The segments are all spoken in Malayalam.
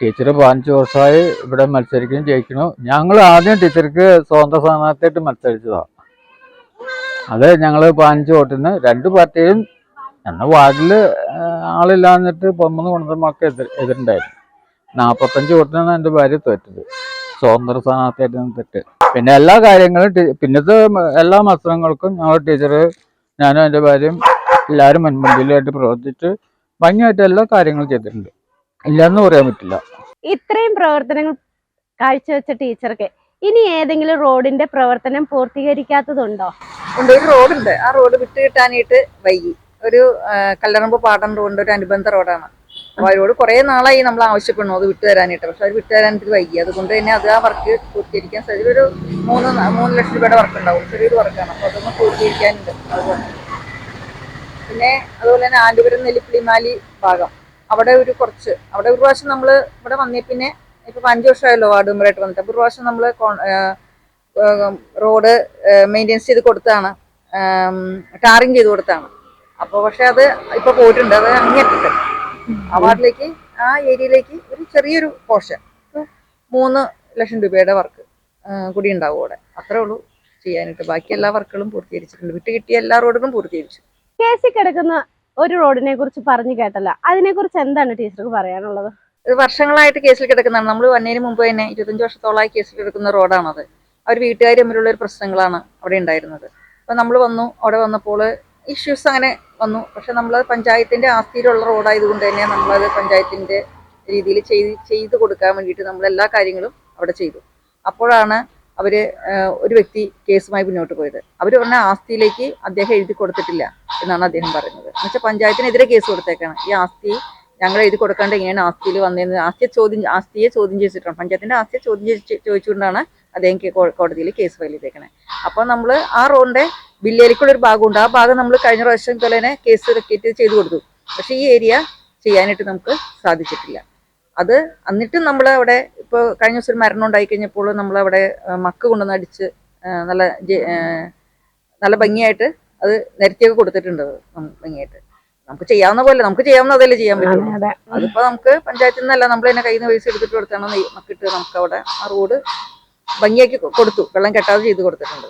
ടീച്ചർ പതിനഞ്ച് വർഷമായി ഇവിടെ മത്സരിക്കുകയും ജയിക്കണു ഞങ്ങൾ ആദ്യം ടീച്ചർക്ക് സ്വതന്ത്ര സ്ഥാനാർത്ഥിയായിട്ട് മത്സരിച്ചതാണ് അത് ഞങ്ങൾ പതിനഞ്ച് വോട്ടിന് രണ്ട് പാർട്ടിയും എന്ന വാർഡിൽ ആളില്ലാന്നിട്ട് പൊമ്മന്ന് കൊണ്ടുവന്നൊക്കെ എതിർ എതിരുണ്ടായിരുന്നു. നാൽപ്പത്തഞ്ച് വോട്ടിനാണ് എന്റെ ഭാര്യ തോറ്റത്. സ്വതന്ത്ര സ്ഥാനാർത്ഥിയായിട്ട് തെറ്റ്. പിന്നെ എല്ലാ കാര്യങ്ങളും പിന്നത്തെ എല്ലാ മത്സരങ്ങൾക്കും ഞങ്ങൾ ടീച്ചർ ഞാനും എന്റെ ഭാര്യയും എല്ലാവരും മുൻപന്തിയിലായിട്ട് പ്രവർത്തിച്ച് ഭംഗിയായിട്ട് എല്ലാ കാര്യങ്ങളും ചെയ്തിട്ടുണ്ട്. ഇല്ലയെന്ന് പറയാൻ പറ്റില്ല. ഇത്രയും പ്രവർത്തനങ്ങൾ കാഴ്ചവെച്ച ടീച്ചർക്ക് ഇനി ഏതെങ്കിലും റോഡിന്റെ പ്രവർത്തനം പൂർത്തീകരിക്കാത്തതുണ്ടോ? ഉണ്ട് ഒരു റോഡുണ്ട്. ആ റോഡ് വിട്ടു കിട്ടാനായിട്ട് വൈകി. ഒരു കല്ലറമ്പ് പാടം റോഡിന്റെ ഒരു അനുബന്ധ റോഡാണ്. അപ്പൊ അവരോട് കുറെ നാളായി നമ്മൾ ആവശ്യപ്പെടുന്നു അത് വിട്ടു തരാനായിട്ട് പക്ഷെ അവർ വിട്ടു തരാനായിട്ട് വൈകി. അതുകൊണ്ട് തന്നെ അത് ആ വർക്ക് പൂർത്തീകരിക്കാൻ സാധിക്കും ഒരു മൂന്ന് മൂന്ന് ലക്ഷം രൂപയുടെ വർക്ക് ഉണ്ടാവും ചെറിയൊരു വർക്കാണ്. അപ്പൊ അതൊന്ന് പൂർത്തീകരിക്കാനുണ്ട്. അതുകൊണ്ട്. പിന്നെ അതുപോലെ തന്നെ ആലുപുരം നെല്ലിപ്പിളിമാലി ഭാഗം. അവിടെ ഒരു കുറച്ച് അവിടെ ഒരു പ്രാവശ്യം നമ്മൾ ഇവിടെ വന്നേ പിന്നെ ഇപ്പൊ അഞ്ചു വർഷമായല്ലോ വാർഡ് മെമ്പറായിട്ട് വന്നിട്ട്. അപ്പൊ ഒരു പ്രാവശ്യം നമ്മൾ റോഡ് മെയിന്റെനൻസ് ചെയ്ത് കൊടുത്താണ്. ടാറിങ് ചെയ്ത് കൊടുത്താണ്. അപ്പോൾ പക്ഷെ അത് ഇപ്പൊ പോയിട്ടുണ്ട്. അത് അങ്ങേറ്റത്ത് ആ വാർഡിലേക്ക് ആ ഏരിയയിലേക്ക് ഒരു ചെറിയൊരു പോർഷൻ. മൂന്ന് ലക്ഷം രൂപയുടെ വർക്ക് കൂടി ഉണ്ടാവും അവിടെ. അത്രേ ഉള്ളൂ ചെയ്യാനായിട്ട്. ബാക്കി എല്ലാ വർക്കുകളും പൂർത്തീകരിച്ചിട്ടുണ്ട്. വിട്ട് കിട്ടിയ എല്ലാ റോഡുകളും പൂർത്തീകരിച്ചു. കേസിൽ കിടക്കുന്ന ഒരു റോഡിനെ കുറിച്ച് പറഞ്ഞു കേട്ടല്ല. അതിനെ കുറിച്ച് എന്താണ് ടീച്ചർക്ക് പറയാനുള്ളത്? വർഷങ്ങളായിട്ട് കേസിൽ കിടക്കുന്നതാണ്. നമ്മൾ വന്നതിന് മുമ്പ് തന്നെ ഇരുപത്തഞ്ച് വർഷത്തോളമായി കേസിൽ കിടക്കുന്ന റോഡാണത്. അവർ വീട്ടുകാർ തമ്മിലുള്ള ഒരു പ്രശ്നങ്ങളാണ് അവിടെ ഉണ്ടായിരുന്നത്. അപ്പം നമ്മൾ വന്നു അവിടെ വന്നപ്പോൾ ഇഷ്യൂസ് അങ്ങനെ വന്നു. പക്ഷെ നമ്മൾ പഞ്ചായത്തിന്റെ ആസ്തിയിലുള്ള റോഡായതുകൊണ്ട് തന്നെ നമ്മളത് പഞ്ചായത്തിന്റെ രീതിയിൽ ചെയ്ത് ചെയ്ത് കൊടുക്കാൻ വേണ്ടിയിട്ട് നമ്മൾ എല്ലാ കാര്യങ്ങളും അവിടെ ചെയ്തു. അപ്പോഴാണ് അവർ ഒരു വ്യക്തി കേസുമായി മുന്നോട്ട് പോയത്. അവർ പറഞ്ഞ ആസ്തിയിലേക്ക് അദ്ദേഹം എഴുതി കൊടുത്തിട്ടില്ല എന്നാണ് അദ്ദേഹം പറയുന്നത്. എന്നുവെച്ചാൽ പഞ്ചായത്തിനെതിരെ കേസ് കൊടുത്തേക്കാണ്. ഈ ആസ്തി ഞങ്ങൾ എഴുതി കൊടുക്കാണ്ട് എങ്ങനെയാണ് ആസ്തിയിൽ വന്നതെന്ന് ആസ്തിയെ ചോദ്യം ആസ്തിയെ ചോദ്യം ചെയ്തിട്ടാണ്. പഞ്ചായത്തിന്റെ ആസ്തിയെ ചോദ്യം ചോദിച്ചുകൊണ്ടാണ് അദ്ദേഹം കോടതിയിൽ കേസ് ഫയൽ ചെയ്തേക്കണേ. അപ്പോൾ നമ്മൾ ആ റോഡിന്റെ ബില്ലേലിക്കുള്ളൊരു ഭാഗമുണ്ട്. ആ ഭാഗം നമ്മൾ കഴിഞ്ഞ പ്രാവശ്യം തന്നെ കേസ് റെക്കറ്റ് ചെയ്ത് കൊടുത്തു. പക്ഷേ ഈ ഏരിയ ചെയ്യാനായിട്ട് നമുക്ക് സാധിച്ചിട്ടില്ല. അത് എന്നിട്ടും നമ്മൾ അവിടെ ഇപ്പോൾ കഴിഞ്ഞ ദിവസം ഒരു മരണം ഉണ്ടായി കഴിഞ്ഞപ്പോൾ നമ്മളവിടെ മക്ക് കൊണ്ടുവന്ന് അടിച്ച് നല്ല നല്ല ഭംഗിയായിട്ട് അത് നിരത്തിയൊക്കെ കൊടുത്തിട്ടുണ്ട് ഭംഗിയായിട്ട്. നമുക്ക് ചെയ്യാവുന്ന പോലെ നമുക്ക് ചെയ്യാവുന്ന അതല്ലേ ചെയ്യാൻ പറ്റും. അതെ അതിപ്പോ നമുക്ക് പഞ്ചായത്തിൽ നിന്നല്ല നമ്മൾ തന്നെ കയ്യിൽ നിന്ന് പൈസ എടുത്തിട്ട് കൊടുത്താണ് മക്കിട്ട് നമുക്ക് അവിടെ ആ റോഡ് ഭംഗിയാക്കി കൊടുത്തു. വെള്ളം കെട്ടാതെ ചെയ്ത് കൊടുത്തിട്ടുണ്ട്.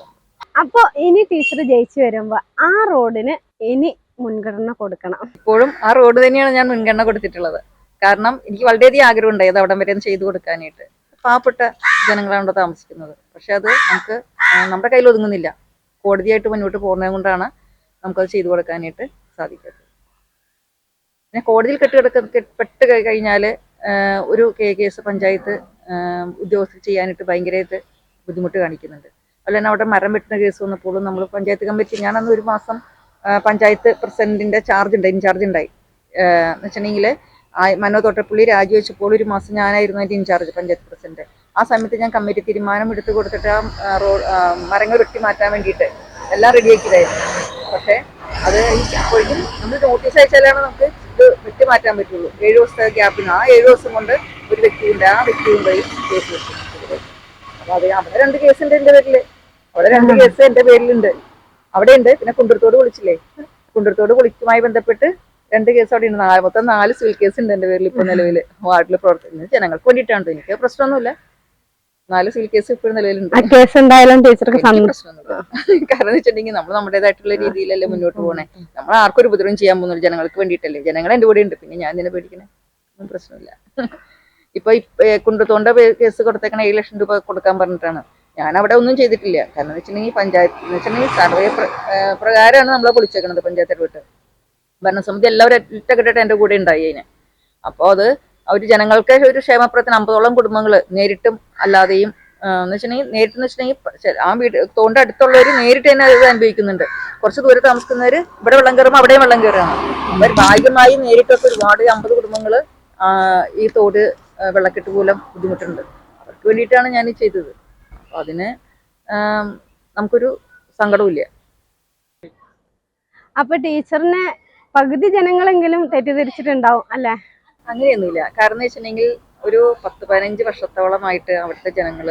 അപ്പൊ ഇനി ടീച്ചർ ജയിച്ചു വരുമ്പോ ആ റോഡിന് ഇനി മുൻഗണന കൊടുക്കണം. ഇപ്പോഴും ആ റോഡ് തന്നെയാണ് ഞാൻ മുൻഗണന കൊടുത്തിട്ടുള്ളത്. കാരണം എനിക്ക് വളരെയധികം ആഗ്രഹം ഉണ്ടായി അത് അവിടം വരെ ചെയ്തു കൊടുക്കാനായിട്ട്. പാവപ്പെട്ട ജനങ്ങളാണ് അവിടെ താമസിക്കുന്നത്. പക്ഷെ അത് നമുക്ക് നമ്മുടെ കയ്യിൽ ഒതുങ്ങുന്നില്ല. കോടതിയായിട്ട് മുന്നോട്ട് പോകുന്നത് കൊണ്ടാണ് നമുക്കത് ചെയ്തു കൊടുക്കാനായിട്ട് സാധിക്കുന്നത് പിന്നെ കോടതിയിൽ കെട്ടുകിടക്ക പെട്ട് കഴിഞ്ഞാൽ ഒരു കെ കേസ് പഞ്ചായത്ത് ഉദ്യോഗസ്ഥർ ചെയ്യാനായിട്ട് ഭയങ്കരമായിട്ട് ബുദ്ധിമുട്ട് കാണിക്കുന്നുണ്ട്. അതുപോലെ തന്നെ അവിടെ മരം വെട്ടുന്ന കേസ് വന്നപ്പോഴും നമ്മൾ പഞ്ചായത്ത് കമ്മിറ്റി ഞാനന്ന് ഒരു മാസം പഞ്ചായത്ത് പ്രസിഡന്റിന്റെ ചാർജ് ഉണ്ടായി ഇൻചാർജ് ഉണ്ടായി. എന്ന് വെച്ചിട്ടുണ്ടെങ്കിൽ മനോ തോട്ടപ്പള്ളി രാജിവെച്ചപ്പോൾ ഒരു മാസം ഞാനായിരുന്നു അതിന്റെ ഇൻചാർജ് പഞ്ചായത്ത് പ്രസിഡന്റ്. ആ സമയത്ത് ഞാൻ കമ്മിറ്റി തീരുമാനം എടുത്തു കൊടുത്തിട്ട് ആ റോഡ് മരങ്ങൾ വെട്ടി മാറ്റാൻ വേണ്ടിയിട്ട് എല്ലാം റെഡിയാക്കിയതായിരുന്നു പക്ഷേ അത് അപ്പോഴേക്കും നമ്മൾ നോട്ടീസ് അയച്ചാലാണ് നമുക്ക് ഇത് വെട്ടി മാറ്റാൻ പറ്റുള്ളൂ. ഏഴ് ദിവസത്തെ ഗ്യാപ്പിന് ആ ഏഴ് ദിവസം കൊണ്ട് ഒരു വ്യക്തിയുണ്ട് ആ വ്യക്തിയും പോയി കേസ് വെച്ചു. അപ്പോൾ അത് അവിടെ രണ്ട് കേസ് ഉണ്ട് എന്റെ പേരിൽ. അവിടെ രണ്ട് കേസ് എന്റെ പേരിലുണ്ട്. അവിടെ ഉണ്ട് പിന്നെ കുണ്ടൂർത്തോട് വിളിച്ചില്ലേ? കുണ്ടൂർത്തോട് വിളിച്ചുമായി ബന്ധപ്പെട്ട് രണ്ട് കേസ് അവിടെ ഉണ്ട് നാല് മൊത്തം നാല് സിവിൽ കേസ് ഉണ്ട് എന്റെ പേരിൽ ഇപ്പൊ നിലവിൽ. വാർഡിൽ പ്രവർത്തിക്കുന്നത് ജനങ്ങൾക്ക് വേണ്ടിയിട്ടാണ്. എനിക്ക് പ്രശ്നമൊന്നുമില്ല. നാല് സിവിൽ കേസ് ഇപ്പോഴും നിലവിലുണ്ട്. കേസ് എന്തായാലും ടീച്ചർക്ക് പ്രശ്നമൊന്നുമില്ല. കാരണം വെച്ചിട്ടുണ്ടെങ്കിൽ നമ്മൾ നമ്മുടേതായിട്ടുള്ള രീതിയിലല്ലേ മുന്നോട്ട് പോകണേ നമ്മൾ ആർക്കും ഒരു ഉപദ്രവം ചെയ്യാൻ പോകുന്നില്ല. ജനങ്ങൾക്ക് വേണ്ടിയിട്ടല്ലേ. ജനങ്ങൾ എന്റെ കൂടെ ഉണ്ട്. പിന്നെ ഞാൻ ഇതിനെ പേടിക്കണേ? ഒന്നും പ്രശ്നമില്ല. ഇപ്പൊ കുണ്ടത്തോണ്ട കേസ് കൊടുത്തേക്കണ ഏഴ് ലക്ഷം രൂപ കൊടുക്കാൻ പറഞ്ഞിട്ടാണ്. ഞാൻ അവിടെ ഒന്നും ചെയ്തിട്ടില്ല. കാരണം വെച്ചിട്ടുണ്ടെങ്കിൽ പഞ്ചായത്ത് വെച്ചിട്ടുണ്ടെങ്കിൽ സർവേ പ്രകാരമാണ് നമ്മളെ വിളിച്ചേക്കണത് പഞ്ചായത്തിൽ ഇടപെട്ട് ഭരണസമിതി എല്ലാവരും ഒറ്റക്കെട്ടായിട്ട് എന്റെ കൂടെ ഉണ്ടായി അതിന് അപ്പോൾ അത് അവർ ജനങ്ങൾക്ക് ഒരു ക്ഷേമപ്രദത്തിന് അമ്പതോളം കുടുംബങ്ങൾ നേരിട്ടും അല്ലാതെയും എന്ന് വെച്ചിട്ടുണ്ടെങ്കിൽ നേരിട്ട് എന്ന് വെച്ചിട്ടുണ്ടെങ്കിൽ ആ വീട് തോണ്ട അടുത്തുള്ളവർ നേരിട്ട് തന്നെ ഇത് അനുഭവിക്കുന്നുണ്ട്. കുറച്ച് ദൂരെ താമസിക്കുന്നവർ ഇവിടെ വെള്ളം കയറുമ്പോൾ അവിടെയും വെള്ളം കയറുകയാണ്. അവർ ഭാഗ്യമായി നേരിട്ടൊക്കെ ഒരുപാട് അമ്പത് കുടുംബങ്ങൾ ഈ തോട് വെള്ളക്കെട്ട് മൂലം ബുദ്ധിമുട്ടുണ്ട്. അവർക്ക് വേണ്ടിയിട്ടാണ് ഞാൻ ചെയ്തത്. അപ്പോൾ അതിന് നമുക്കൊരു സങ്കടവും ഇല്ല അപ്പൊ ടീച്ചറിനെ പകുതി ജനങ്ങളെങ്കിലും തെറ്റിദ്ധരിച്ചിട്ടുണ്ടാവും അല്ലെ? അങ്ങനെയൊന്നുമില്ല. കാരണം വെച്ചിട്ടുണ്ടെങ്കിൽ ഒരു പത്ത് പതിനഞ്ച് വർഷത്തോളമായിട്ട് അവിടുത്തെ ജനങ്ങൾ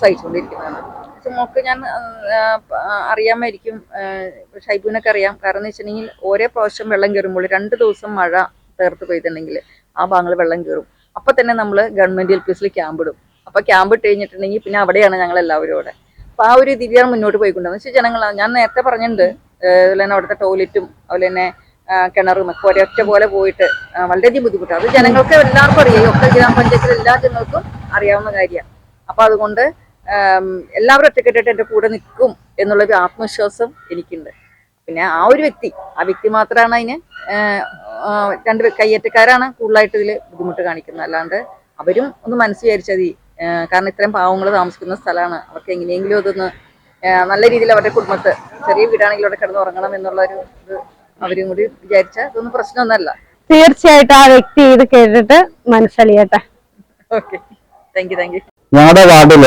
സഹിച്ചുകൊണ്ടിരിക്കുന്നതാണ്. മോക്ക് ഞാൻ അറിയാമായിരിക്കും ഷൈബുവിനൊക്കെ അറിയാം. കാരണം എന്ന് വെച്ചിട്ടുണ്ടെങ്കിൽ ഓരോ പ്രാവശ്യം വെള്ളം കയറുമ്പോൾ രണ്ട് ദിവസം മഴ ചേർത്ത് പെയ്തിട്ടുണ്ടെങ്കിൽ ആ ഭാഗങ്ങൾ വെള്ളം കയറും. അപ്പൊ തന്നെ നമ്മൾ ഗവൺമെന്റ് എൽ പി എസിൽ ക്യാമ്പ് ഇടും. അപ്പൊ ക്യാമ്പ് ഇട്ട് കഴിഞ്ഞിട്ടുണ്ടെങ്കിൽ പിന്നെ അവിടെയാണ് ഞങ്ങൾ എല്ലാവരും അവിടെ. അപ്പൊ ആ ഒരു രീതിയാണ് മുന്നോട്ട് പോയിക്കൊണ്ടിരുന്നത്. ജനങ്ങൾ ഞാൻ നേരത്തെ പറഞ്ഞിട്ടുണ്ട് അതുപോലെ തന്നെ അവിടുത്തെ ടോയ്ലറ്റും അതുപോലെ തന്നെ കിണറും ഒക്കെ ഒരൊറ്റ പോലെ പോയിട്ട് വളരെയധികം ബുദ്ധിമുട്ടാണ്. അത് ജനങ്ങൾക്ക് എല്ലാവർക്കും അറിയാം. ഒക്കെ ഗ്രാമപഞ്ചായത്തിലെ എല്ലാ ജനങ്ങൾക്കും അറിയാവുന്ന കാര്യമാണ്. അപ്പൊ അതുകൊണ്ട് എല്ലാവരും ഒറ്റക്കെട്ടിട്ട് എന്റെ കൂടെ നിൽക്കും എന്നുള്ളൊരു ആത്മവിശ്വാസം എനിക്കുണ്ട്. പിന്നെ ആ ഒരു വ്യക്തി ആ വ്യക്തി മാത്രമാണ് അതിന് രണ്ട് കയ്യേറ്റക്കാരാണ് കൂടുതലായിട്ട് ഇതിൽ ബുദ്ധിമുട്ട് കാണിക്കുന്നത്. അല്ലാണ്ട് അവരും ഒന്ന് മനസ്സ് വിചാരിച്ചാൽ മതി. കാരണം ഇത്രയും പാവങ്ങൾ താമസിക്കുന്ന സ്ഥലമാണ്. അവർക്ക് എങ്ങനെയെങ്കിലും അതൊന്ന് നല്ല രീതിയിൽ അവരുടെ കുടുംബത്ത് ചെറിയ വീടാണെങ്കിലും അവിടെ കിടന്ന് ഉറങ്ങണം എന്നുള്ള ഒരു ഇത് അവരും കൂടി വിചാരിച്ച ഇതൊന്നും പ്രശ്നമൊന്നുമല്ല. തീർച്ചയായിട്ടും ആ വ്യക്തി ഇത് കേട്ടിട്ട് മനസ്സിലിയട്ടെ. Okay thank you thank you ഞങ്ങളുടെ വാർഡിൽ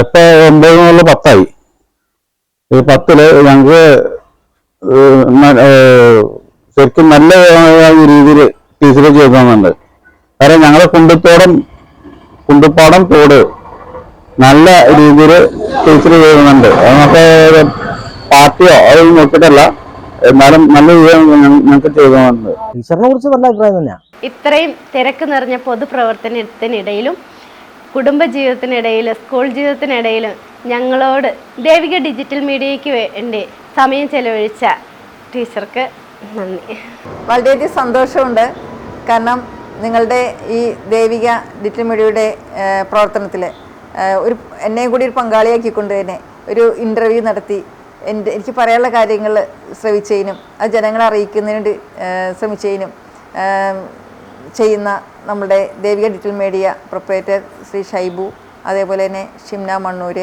ഇപ്പൊ ഒമ്പത് മുതൽ പത്തായി. ഈ പത്തിൽ ഞങ്ങൾക്ക് ശരിക്കും നല്ല രീതിയിൽ ടീച്ചർ ചെയ്തു തന്നുണ്ട് കാരണം ഞങ്ങളെ കുണ്ടുത്തോടം കുണ്ടുപ്പാടം തോട് നല്ല രീതിയിൽ ടീച്ചർ ചെയ്യുന്നുണ്ട്. നമുക്ക് പാർട്ടിയോ അതൊന്നും നോക്കിയിട്ടല്ല. എന്നാലും നല്ല രീതിയിൽ ഞങ്ങൾക്ക് ചെയ്യുന്നുണ്ട് ടീച്ചറിനെ കുറിച്ച് നല്ല അഭിപ്രായം തന്നെയാണ് ഇത്രയും തിരക്ക് നിറഞ്ഞ പൊതുപ്രവർത്തനത്തിനിടയിലും കുടുംബജീവിതത്തിനിടയിൽ സ്കൂൾ ജീവിതത്തിനിടയിലും ഞങ്ങളോട് ദേവിക ഡിജിറ്റൽ മീഡിയയ്ക്ക് വേണ്ടി സമയം ചെലവഴിച്ച ടീച്ചർക്ക് നന്ദി. വളരെയധികം സന്തോഷമുണ്ട്. കാരണം നിങ്ങളുടെ ഈ ദേവിക ഡിജിറ്റൽ മീഡിയയുടെ പ്രവർത്തനത്തിൽ ഒരു എന്നെയും കൂടി ഒരു പങ്കാളിയാക്കിക്കൊണ്ട് തന്നെ ഒരു ഇന്റർവ്യൂ നടത്തി. എന്റെ എനിക്ക് പറയാനുള്ള കാര്യങ്ങൾ ശ്രമിച്ചതിനും അത് ജനങ്ങളെ അറിയിക്കുന്നതിന് വേണ്ടി ശ്രമിച്ചതിനും ചെയ്യുന്ന നമ്മുടെ Devika digital media proprietor Shri Shaibu അതേപോലെ തന്നെ ഷിംന മണ്ണൂർ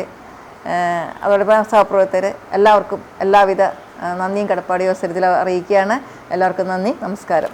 അതോടൊപ്പം സഹപ്രവർത്തകർ എല്ലാവർക്കും എല്ലാവിധ നന്ദിയും കടപ്പാടിയും അവസരത്തിൽ അറിയിക്കുകയാണ്. എല്ലാവർക്കും നന്ദി നമസ്കാരം.